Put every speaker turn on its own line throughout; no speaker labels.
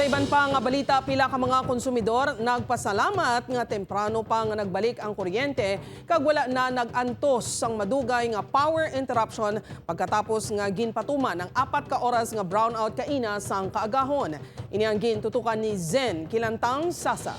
Sa iban pa nga balita, pila ka mga konsumidor nagpasalamat nga temprano pa nga nagbalik ang kuryente kag wala na nagantos sang madugay nga power interruption pagkatapos nga ginpatuman ng apat ka oras nga brownout kaina sang kaagahon. Ini ang gintutukan ni Zen Kilantang Sasa.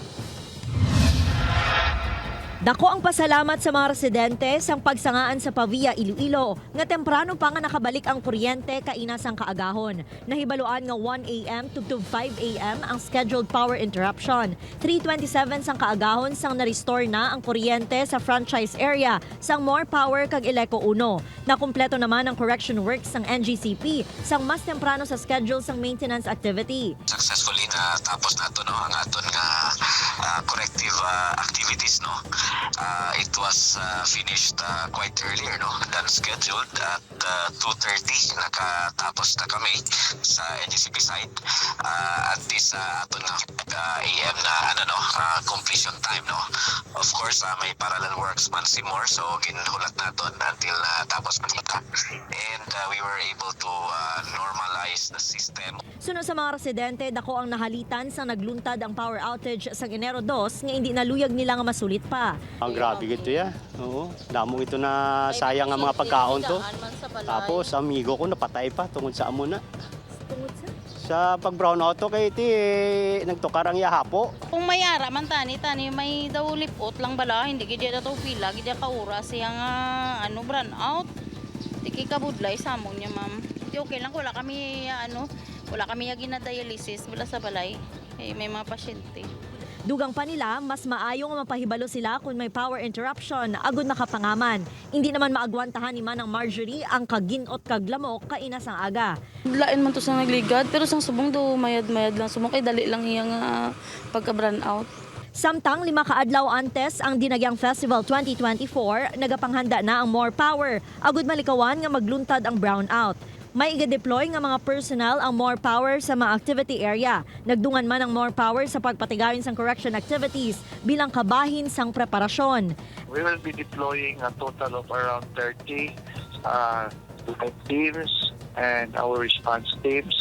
Dako ang pasalamat sa mga residente sang pagsangaan sa Pavia, Iloilo nga temprano pa nga nakabalik ang kuryente kainas ang kaagahon. Nahibaluan nga 1 a.m. to 5 a.m. ang scheduled power interruption. 3.27 sang kaagahon sang na-restore na ang kuryente sa franchise area sang More Power kag Eleco 1. Nakumpleto naman ang correction works sang NGCP sang mas temprano sa schedule sang maintenance activity.
successfully na tapos nato no ang aton nga activities no Ah, it was ah, finished ah, quite earlier no than scheduled at ah, 2:30 nakatapos na kami sa NGCP site Ah, at this ah, aton nga ah, AM na ano no ah, completion time no. Of course ah, may parallel works man si more so ginhulat naton until ah, tapos man kita. And ah, we were able to ah, normalize the system.
Sunod sa mga residente, dako ang nahalitan sa nagluntad ang power outage sa Enero 2 nga hindi naluyag nila nga masulit pa.
Ang grabe gito ya. Oo. Damong ito na sayang ang mga pagkaon to. Tapos amigo ko napatay pa tungod sa amo na. Sa pag brown out to kay iti eh, nagtukar ang yahapo.
Kung may ara man tani tani may daw lipot lang bala hindi gid daw pila gid ka ura siya nga ano brand out. Tiki kabudlay sa amon niya ma'am. Di okay lang wala kami ano wala kami yung dialysis wala sa balay. Eh, may mga pasyente.
Dugang pa nila, mas maayo nga mapahibalo sila kung may power interruption agud nakapangaman. Hindi naman maagwantahan ni Manang Marjorie ang kaginot kag lamok kainas ang aga.
Lain man to sa nagligad, pero sang subong do mayad-mayad lang. Subong kay dali lang iya nga pagka-brand out.
Samtang lima kaadlaw antes ang Dinagyang Festival 2024, nagapanghanda na ang More Power. Agud malikawan nga magluntad ang brownout. May iga-deploy nga mga personnel ang More Power sa mga activity area. Nagdungan man ang More Power sa pagpatigayon sang correction activities bilang kabahin sang preparasyon.
We will be deploying a total of around 30 uh, teams and our response teams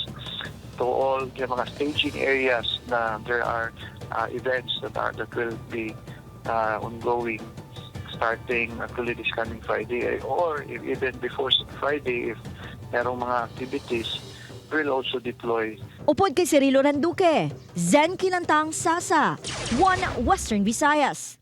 to all the mga staging areas na there are uh, events that are that will be uh, ongoing starting actually this coming Friday or even before Friday if merong mga activities we'll also deploy
Upod kay Cirilo Randuque, Zen Kilantang Sasa, One Western Visayas.